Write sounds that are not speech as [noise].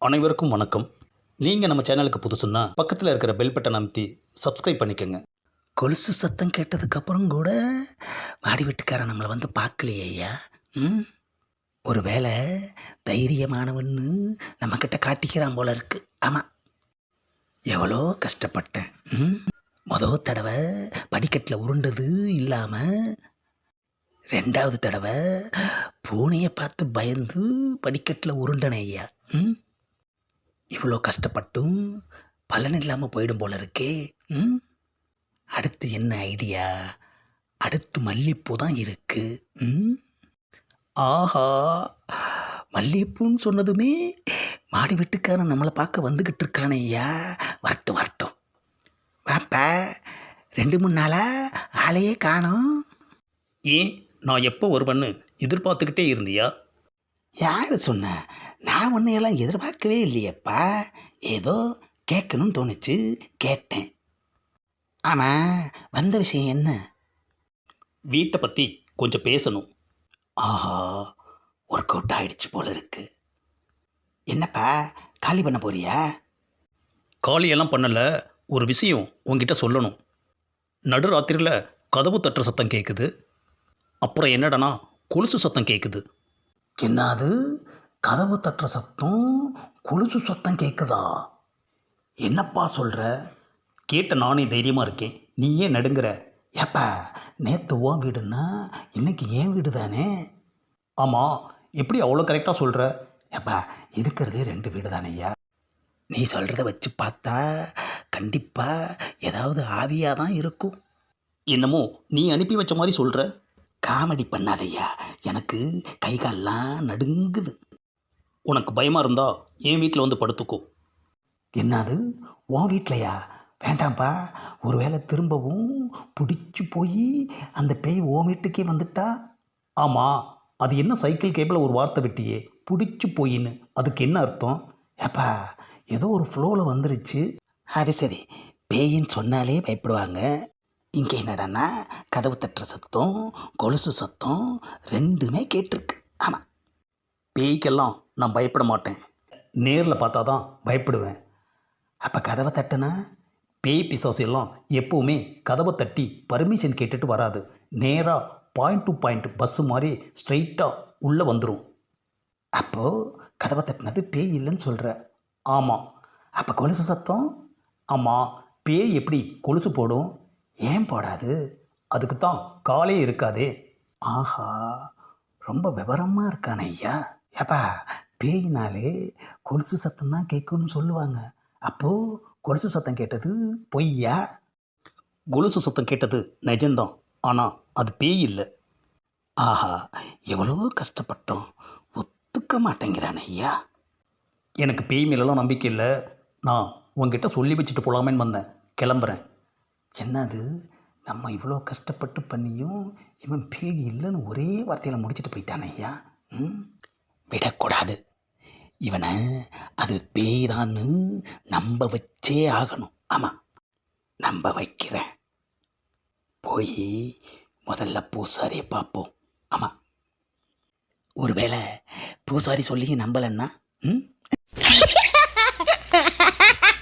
அனைவருக்கும் வணக்கம். நீங்கள் நம்ம சேனலுக்கு புதுசுன்னா பக்கத்தில் இருக்கிற பெல் பட்டன் அமைத்தி சப்ஸ்கிரைப் பண்ணிக்கோங்க. கொலுசு சத்தம் கேட்டதுக்கப்புறம் கூட மாடி வீட்டுக்காரன் நம்மளை வந்து பார்க்கலையே ஐயா. ம்? ஒரு வேளை தைரியமானவன்னு நம்மக்கிட்ட காட்டிக்கிறான் போல இருக்கு. ஆமாம் எவ்வளோ கஷ்டப்பட்டேன். ம்? மொதல் தடவை படிக்கட்டில் உருண்டது இல்லாமல் ரெண்டாவது தடவை பூனையை பார்த்து பயந்து படிக்கட்டில் உருண்டனே ஐயா. ம்? இவ்வளோ கஷ்டப்பட்டும் பலன் இல்லாமல் போயிடும் போல இருக்கே ம்? அடுத்து என்ன ஐடியா? அடுத்து மல்லிப்பூ தான் இருக்கு ம்? ஆஹா மல்லிகைப்பூன்னு சொன்னதுமே மாடி வீட்டுக்காரன் நம்மளை பார்க்க வந்துக்கிட்டு இருக்கானே ஐயா. வரட்டும் வரட்டும். வாப்பா ரெண்டு மூணு நாளா ஆளையே காணோம். ஏன் நான் எப்போ வருவேன்னு எதிர்பார்த்துக்கிட்டே இருந்தியா? யார் சொன்ன? நான் உன்னையெல்லாம் எதிர்பார்க்கவே இல்லையேப்பா. ஏதோ கேட்கணும்னு தோணுச்சு. கேட்டேன். ஆமாம் வந்த விஷயம் என்ன? வீட்டை பற்றி கொஞ்சம் பேசணும். ஆஹா ஒர்க் அவுட் ஆயிடுச்சு போல இருக்கு. என்னப்பா காலி பண்ண போறியா? காலியெல்லாம் பண்ணல ஒரு விஷயம் உங்ககிட்ட சொல்லணும். நடுராத்திரியில் கதவு தட்டுற சத்தம் கேட்குது அப்புறம் என்னடனா கொலுசு சத்தம் கேட்குது என்னது? கதவு தட்டுற சத்தம் கொலுசு சத்தம் கேட்குதா என்னப்பா சொல்கிற கேட்ட நானே தைரியமாக இருக்கேன். நீ ஏன் நடுங்கிற. ஏப்பா நேற்று உன் வீடுன்னா இன்னைக்கு ஏன் வீடு தானே ஆமாம் எப்படி அவ்வளோ கரெக்டாக சொல்கிற ஏப்பா இருக்கிறதே ரெண்டு வீடு தானேய்யா நீ சொல்கிறத வச்சு பார்த்தா கண்டிப்பாக ஏதாவது ஆவியாக தான் இருக்கும். என்னமோ நீ அனுப்பி வச்ச மாதிரி சொல்கிற காமெடி பண்ணாதய்யா. எனக்கு கை கால்லாம் நடுங்குது. உனக்கு பயமாக இருந்தா என் வீட்டில் வந்து படுத்துக்கோ. என்னது? உன் வீட்லையா? வேண்டாம்ப்பா. ஒருவேளை திரும்பவும் பிடிச்சி போய் அந்த பேய் உன் வீட்டுக்கே வந்துட்டா? ஆமாம் அது என்ன சைக்கிள் கேபிள் ஒரு வார்த்தை விட்டியே? பிடிச்சி போயின்னு. அதுக்கு என்ன அர்த்தம்? ஏப்பா ஏதோ ஒரு ஃப்ளோவில் வந்துருச்சு. அது சரி. பேயின்னு சொன்னாலே பயப்படுவாங்க. இங்கே என்னடான்னா கதவு தட்டுற சத்தம் கொலுசு சத்தம் ரெண்டுமே கேட்டிருக்கு. ஆமாம் பேய்க்கெல்லாம் நான் பயப்பட மாட்டேன். நேரில் பார்த்தா தான் பயப்படுவேன். அப்போ கதவை தட்டுனா? பேய் பிசாசு எல்லாம் எப்போவுமே கதவை தட்டி பர்மிஷன் கேட்டுட்டு வராது. நேராக பாயிண்ட் டு பாயிண்ட் பஸ்ஸு மாதிரி ஸ்ட்ரைட்டாக உள்ளே வந்துடும் அப்போது கதவை தட்டினது பேய் இல்லைன்னு சொல்கிற ஆமாம் அப்போ கொலுசு சத்தம்? ஆமாம் பேய் எப்படி கொலுசு போடும்? ஏன் போடாது? அதுக்கு தான் காலே இருக்காதே. ஆஹா. ரொம்ப விவரமாக இருக்கானே ஐயா. ஏப்பா பேயினாலே கொலுசு சத்தம் தான் கேட்கும்னு சொல்லுவாங்க. அப்போது கொலுசு சத்தம் கேட்டது பொய்யா? கொலுசு சத்தம் கேட்டது நிஜம்தான். ஆனால் அது பேய் இல்லை. ஆஹா எவ்வளவோ கஷ்டப்பட்டோம். ஒத்துக்க மாட்டேங்கிறானே ஐயா. எனக்கு பேய் மேலெல்லாம் நம்பிக்கை இல்லை. நான் உங்ககிட்ட சொல்லி வச்சுட்டு போகலாமேன்னு வந்தேன். கிளம்புறேன். என்னது? நம்ம இவ்வளோ கஷ்டப்பட்டு பண்ணியும் இவன் பேய் இல்லைன்னு ஒரே வார்த்தையில் முடிச்சிட்டு போயிட்டானே ஐயா? ம்? விடக்கூடாது. இவனை அது பேய்தான்னு நம்ப வச்சே ஆகணும். ஆமாம் நம்ப வைக்கிறேன். போய் முதல்ல பூசாரியை பார்ப்போம். ஆமாம் ஒருவேளை பூசாரி சொல்லி நம்பலைன்னா ம்? [laughs]